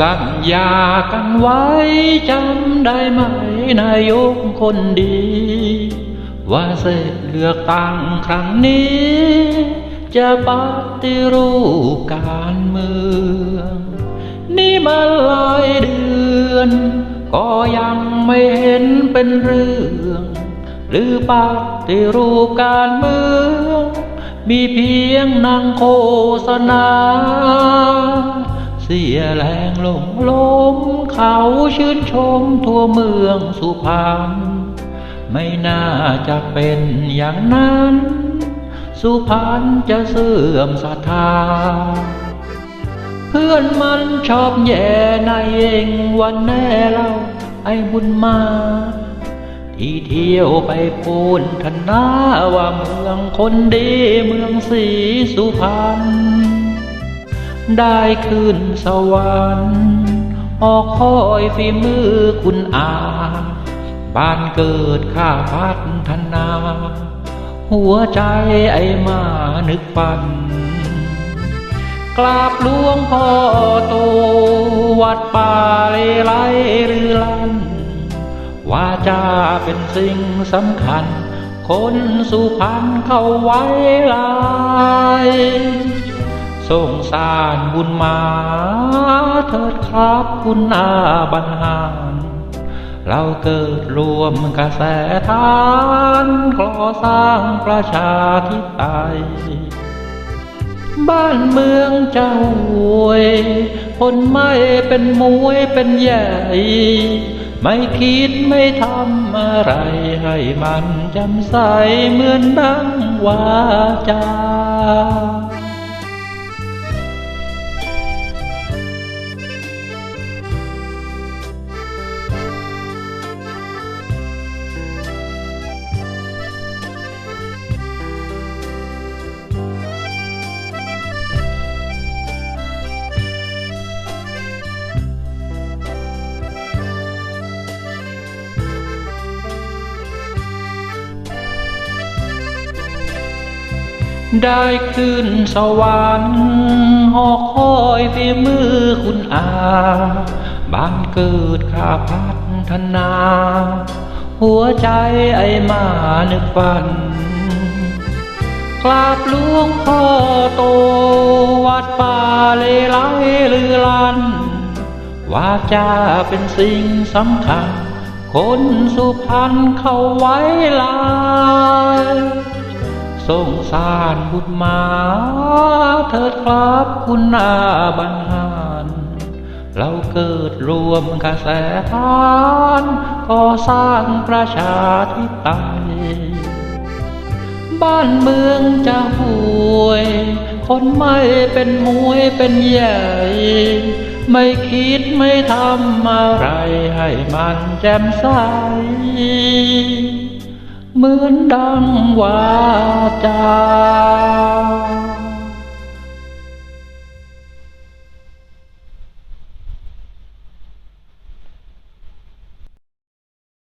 สัญญากันไว้จำได้ไหมนายกคนดี ว่าเสร็จเลือกตั้งครั้งนี้ จะปฏิรูปการเมือง นี่มาหลายเดือน ก็ยังไม่เห็นเป็นเรื่อง หรือปฏิรูปการเมือง มีเพียงนางโฆษณา เสียแรงลงลมเขาชื่นชมทั่วเมืองสุพรรณไม่น่าจะเป็นอย่างนั้น สุพรรณจะเสื่อมศรัทธา เพื่อนมันชอบแย่นายเองวันแน่เราไอ้บุญมาที่เที่ยวไปพูนทนาว่าเมืองคนดีเมืองสีสุพรรณ ได้ขึ้นสวรรค์ ออกคอยฝีมือคุณอาบ้านเกิดข้าพัฒนา หัวใจไอ้มานึกฝัน กราบหลวงพ่อโตวัดป่าเลไลหรือลันว่าจะเป็นสิ่งสำคัญ คนสุพรรณเข้าไว้ลาย สงสารบุญมาเถิดครับคุณอาบันหารเราเกิดรวมกระแสทานก่อสร้างประชาธิปไตยบ้านเมืองเจ้าหวยคนไม่เป็นมวยเป็นใหญ่ ไม่คิดไม่ทำอะไรให้มันจำใสเหมือนดังวาจา ได้ขึ้นสวรรค์หอคอยฝีมือคุณอาบ้านเกิดข้าพัฒนา หัวใจไอ้มานึกฝันกราบหลวงพ่อโต วัดป่าเลไลลือลันว่าจะเป็นสิ่งสำคัญ คนสุพรรณเข้าไว้ลาย สงสารบุตรมาเถิดครับคุณอาบันหารเราเกิดรวมกระแสทานก่อสร้างประชาธิปไตยบ้านเมืองจะห่วย คนไม่เป็นมวยเป็นใหญ่ ไม่คิดไม่ทำอะไรให้มันแจ่มใส เหมือนดังวาจา